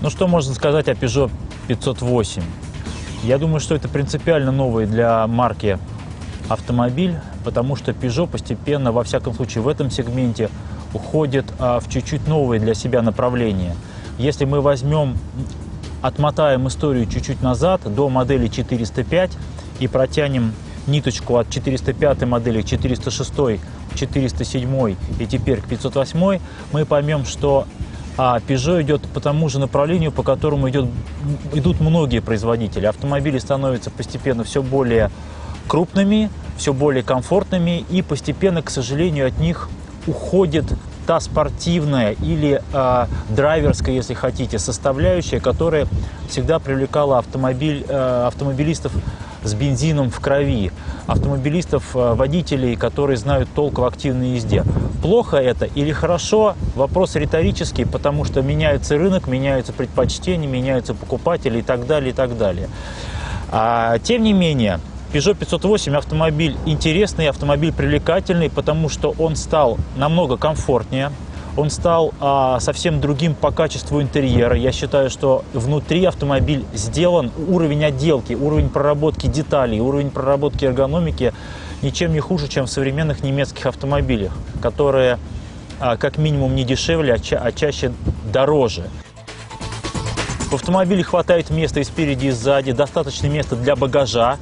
Ну что можно сказать о Peugeot 508? Я думаю, что это принципиально новый для марки автомобиль, потому что Peugeot постепенно, во всяком случае в этом сегменте, уходит а, в чуть-чуть новые для себя направления. Если мы возьмем, отмотаем историю чуть-чуть назад, до модели 405 и протянем ниточку от 405 модели к 406, 407 и теперь к 508, мы поймем, что а Peugeot идет по тому же направлению, по которому идет, идут многие производители. Автомобили становятся постепенно все более крупными, все более комфортными, и постепенно, к сожалению, от них уходит та спортивная или э, драйверская, если хотите, составляющая, которая всегда привлекала автомобиль, э, автомобилистов с бензином в крови, автомобилистов, э, водителей, которые знают толк в активной езде. Плохо это или хорошо? Вопрос риторический, потому что меняется рынок, меняются предпочтения, меняются покупатели и так далее, и так далее. А, тем не менее, Peugeot 508 автомобиль интересный, автомобиль привлекательный, потому что он стал намного комфортнее, он стал а, совсем другим по качеству интерьера. Я считаю, что внутри автомобиль сделан, уровень отделки, уровень проработки деталей, уровень проработки эргономики ничем не хуже, чем в современных немецких автомобилях, которые а, как минимум не дешевле, а, ча а чаще дороже. В автомобиле хватает места и спереди, и сзади, достаточно места для багажа.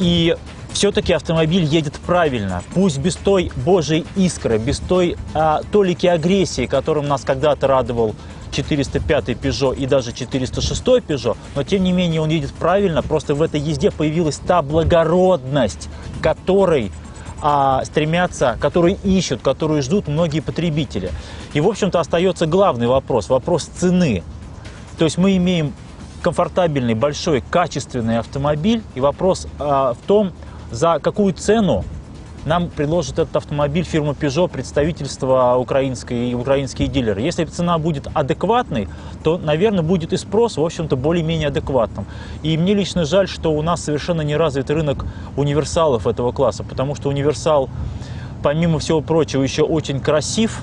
И все-таки автомобиль едет правильно, пусть без той божьей искры, без той а, толики агрессии, которым нас когда-то радовал 405 Peugeot и даже 406 Peugeot, но тем не менее он едет правильно, просто в этой езде появилась та благородность, которой а, стремятся, которую ищут, которую ждут многие потребители. И, в общем-то, остается главный вопрос, вопрос цены. То есть мы имеем комфортабельный, большой, качественный автомобиль, и вопрос а, в том, за какую цену нам предложит этот автомобиль фирма Peugeot, представительство украинской, украинские дилеры. Если цена будет адекватной, то, наверное, будет и спрос, в общем-то, более-менее адекватным. И мне лично жаль, что у нас совершенно не развит рынок универсалов этого класса, потому что универсал, помимо всего прочего, еще очень красив,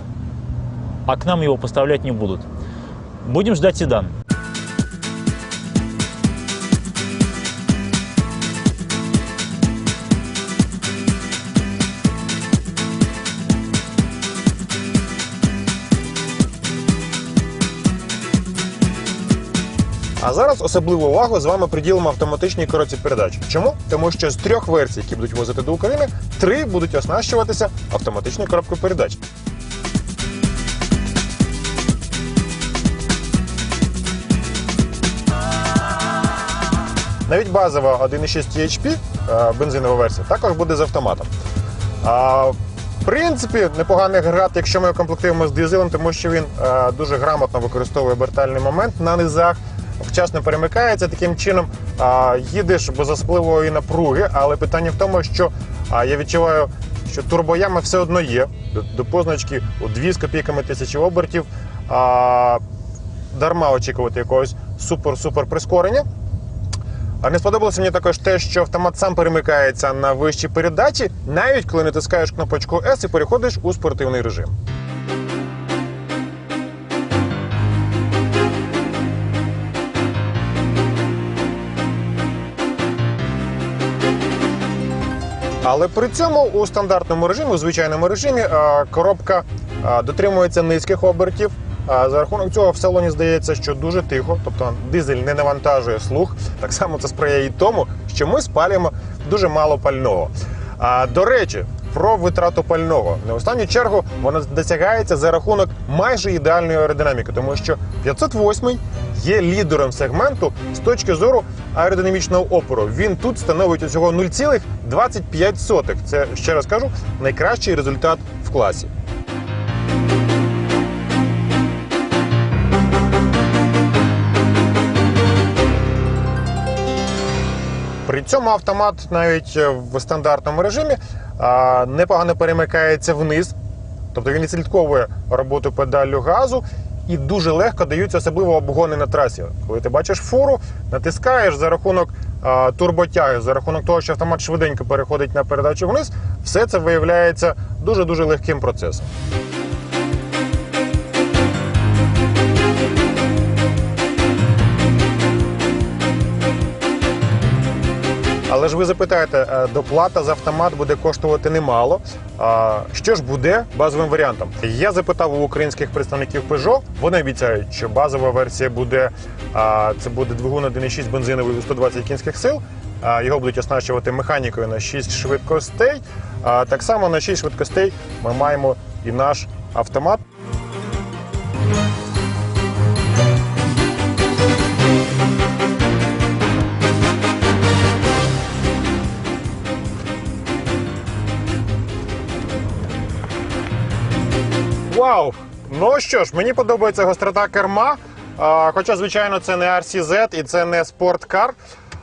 а к нам его поставлять не будут. Будем ждать седан. А зараз особливу увагу з вами приділимо автоматичній коробці передач. Чому? Тому що з трьох версій, які будуть возити до України, три будуть оснащуватися автоматичною коробкою передач. Навіть базова 1,6 THP е, бензинова версія також буде з автоматом. А, в принципі, непоганий агрегат, якщо ми комплектуємо з дизелем, тому що він е, дуже грамотно використовує обертальний момент на низах вчасно перемикається. Таким чином їдеш без особливої напруги, але питання в тому, що я відчуваю, що турбояма все одно є. До, позначки у 2 з копійками тисячі обертів. Дарма очікувати якогось супер-супер прискорення. А не сподобалося мені також те, що автомат сам перемикається на вищій передачі, навіть коли натискаєш кнопочку S і переходиш у спортивний режим. Але при цьому у стандартному режимі, у звичайному режимі, коробка дотримується низьких обертів. За рахунок цього в салоні здається, що дуже тихо, тобто дизель не навантажує слух. Так само це сприяє і тому, що ми спалюємо дуже мало пального. До речі, про витрату пального. На останню чергу вона досягається за рахунок майже ідеальної аеродинаміки, тому що 508 є лідером сегменту з точки зору аеродинамічного опору. Він тут становить усього 0,25. Це ще раз кажу найкращий результат в класі. При цьому автомат навіть в стандартному режимі непогано перемикається вниз, тобто він відслідковує роботу педалю газу і дуже легко даються особливо обгони на трасі. Коли ти бачиш фуру, натискаєш за рахунок а, турботяги, за рахунок того, що автомат швиденько переходить на передачу вниз, все це виявляється дуже дуже легким процесом. Але ж ви запитаєте, е, доплата за автомат буде коштувати немало. А що ж буде базовим варіантом? Я запитав у українських представників Peugeot. Вони обіцяють, що базова версія буде а, це буде двигун 1.6 бензиновий у 120 кінських сил. А, Його будуть оснащувати механікою на 6 швидкостей. А так само на 6 швидкостей ми маємо і наш автомат. Вау! Ну що ж, мені подобається гострота керма. А, хоча, звичайно, це не RCZ і це не спорткар.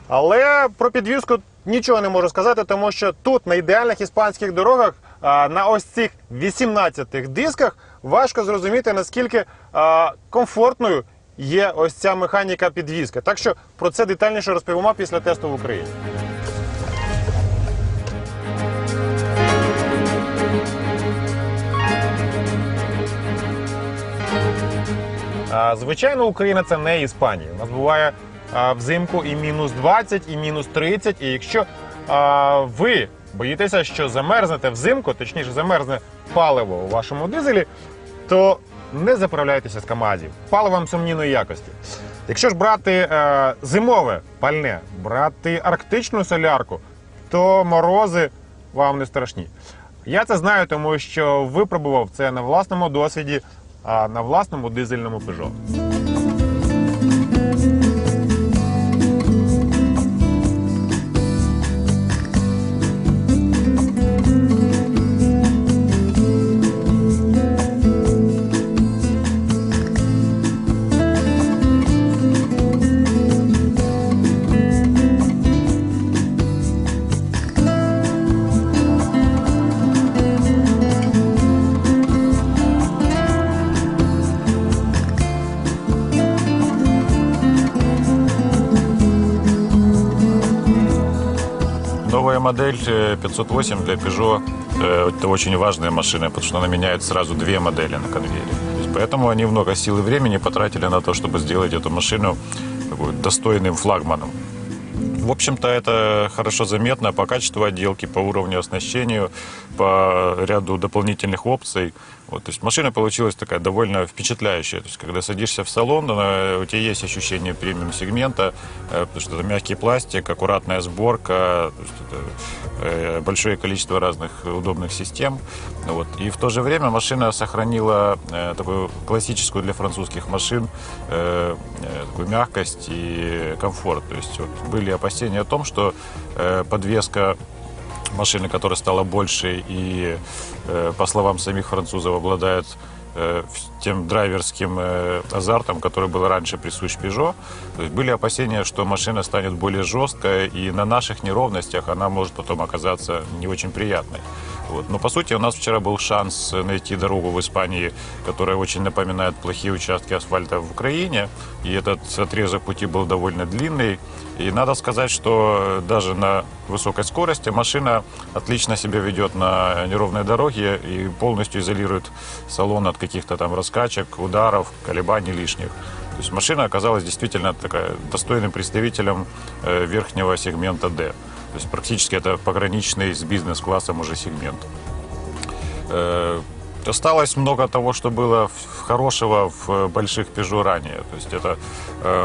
Але про підвізку нічого не можу сказати, тому що тут, на ідеальних іспанських дорогах, а, на ось цих 18 дисках, важко зрозуміти, наскільки а, комфортною є ось ця механіка підвізки. Так що про це детальніше розповімо після тесту в Україні. Звичайно, Україна це не Іспанія. У нас буває взимку і мінус 20, і мінус 30. І якщо ви боїтеся, що замерзнете взимку, точніше замерзне паливо у вашому дизелі, то не заправляйтеся з КАМАЗів паливом сумнівної якості. Якщо ж брати е, зимове пальне, брати арктичну солярку, то морози вам не страшні. Я це знаю, тому що випробував це на власному досвіді, на власному дизельному Peugeot. Модель э, 508 для Peugeot э, это очень важная машина, потому что она меняет сразу две модели на конвейере. Поэтому они много сил и времени потратили на то, чтобы сделать эту машину такой достойным флагманом. В общем-то, это хорошо заметно по качеству отделки, по уровню оснащению, по ряду дополнительных опций. Вот, то есть машина получилась такая довольно впечатляющая. То есть, когда садишься в салон, э, у тебя есть ощущение премиум-сегмента, э, потому что это мягкий пластик, аккуратная сборка, это, э, большое количество разных удобных систем. Вот. И в то же время машина сохранила э, такую классическую для французских машин э, э, такую мягкость и комфорт. То есть вот, были опасения о том, что э, подвеска машины, которая стала больше и, э, по словам самих французов, обладает э, тем драйверским э, азартом, который был раньше присущ Peugeot. Были опасения, что машина станет более жесткой, и на наших неровностях она может потом оказаться не очень приятной. Вот. Но по сути у нас вчера был шанс найти дорогу в Испании, которая очень напоминает плохие участки асфальта в Украине. И этот отрезок пути был довольно длинный. И надо сказать, что даже на высокой скорости машина отлично себя ведет на неровной дороге и полностью изолирует салон от каких-то там раскачек, ударов, колебаний лишних. То есть машина оказалась действительно такая достойным представителем э, верхнего сегмента D. То есть практически это пограничный с бизнес-классом уже сегмент. Э, Осталось много того, что было хорошего в э, больших Peugeot ранее. То есть это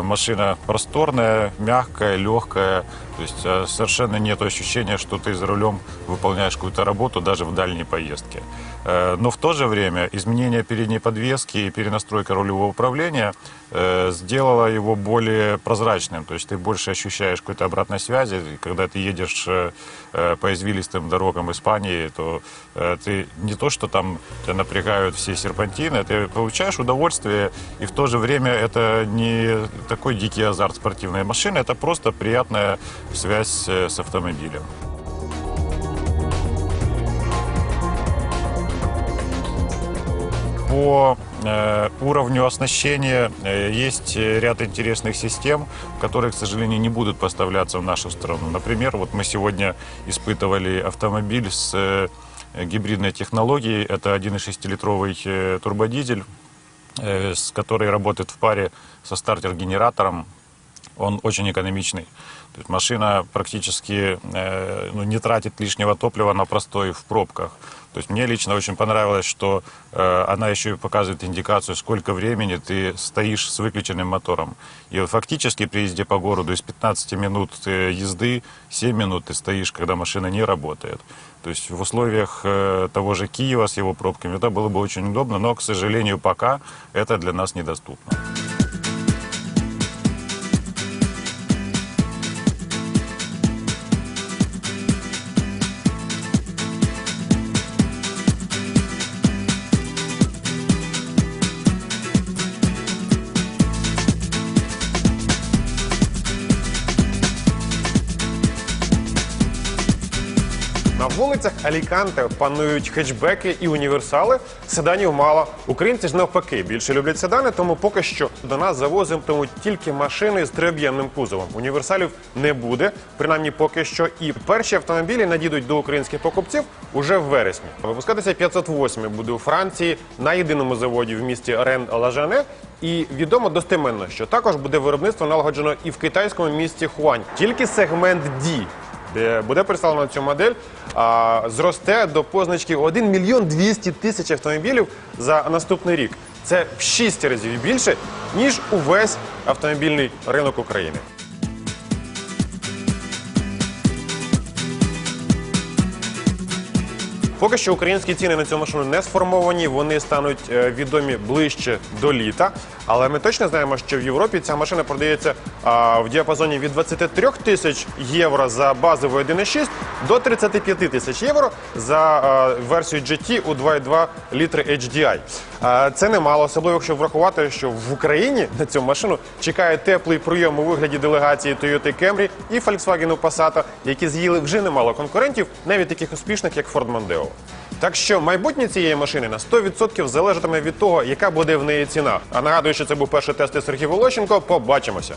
машина просторная, мягкая, легкая. То есть совершенно нет ощущения, что ты за рулем выполняешь какую-то работу даже в дальней поездке. Э, но в то же время изменение передней подвески и перенастройка рулевого управления э, сделала его более прозрачным. То есть ты больше ощущаешь какой-то обратной связи. Когда ты едешь э, по извилистым дорогам Испании, то ты не то, что там тебя напрягают все серпантины, ты получаешь удовольствие, и в то же время это не такой дикий азарт спортивной машины, это просто приятная связь с автомобилем. По э, уровню оснащения э, есть э, ряд интересных систем, которые, к сожалению, не будут поставляться в нашу страну. Например, вот мы сегодня испытывали автомобиль с гибридной технологией. Это 1,6-литровый э, турбодизель, с который работает в паре со стартер-генератором. он очень экономичный. То есть машина практически ну, не тратит лишнего топлива на простой в пробках. То есть мне лично очень понравилось, что э, она еще и показывает индикацию, сколько времени ты стоишь с выключенным мотором. И фактически при езде по городу из 15 минут э, езды 7 минут ты стоишь, когда машина не работает. То есть в условиях э, того же Киева с его пробками это было бы очень удобно, но, к сожалению, пока это для нас недоступно. Вулицях Аліканте панують хетчбеки і універсали. Седанів мало. Українці ж навпаки більше люблять седани, тому поки що до нас завозитимуть тільки машини з триоб'ємним кузовом. Універсалів не буде, принаймні поки що. І перші автомобілі надійдуть до українських покупців уже в вересні. Випускатися 508 буде у Франції на єдиному заводі в місті рен лажане І відомо достеменно, що також буде виробництво налагоджено і в китайському місті Хуань. Тільки сегмент D де буде представлена цю модель, а, зросте до позначки 1 мільйон 200 тисяч автомобілів за наступний рік. Це в 6 разів більше, ніж увесь автомобільний ринок України. Поки що українські ціни на цю машину не сформовані, вони стануть е, відомі ближче до літа. Але ми точно знаємо, що в Європі ця машина продається в діапазоні від 23 тисяч євро за базову 1,6 до 35 тисяч євро за а, версію GT у 2,2 літри HDI. А, це немало, особливо якщо врахувати, що в Україні на цю машину чекає теплий прийом у вигляді делегації Toyota Camry і Volkswagen Passat, які з'їли вже немало конкурентів, навіть таких успішних, як Ford Mondeo. Так що майбутнє цієї машини на 100% залежатиме від того, яка буде в неї ціна. А нагадую, що це був перший тест Сергій Волощенко. Побачимося.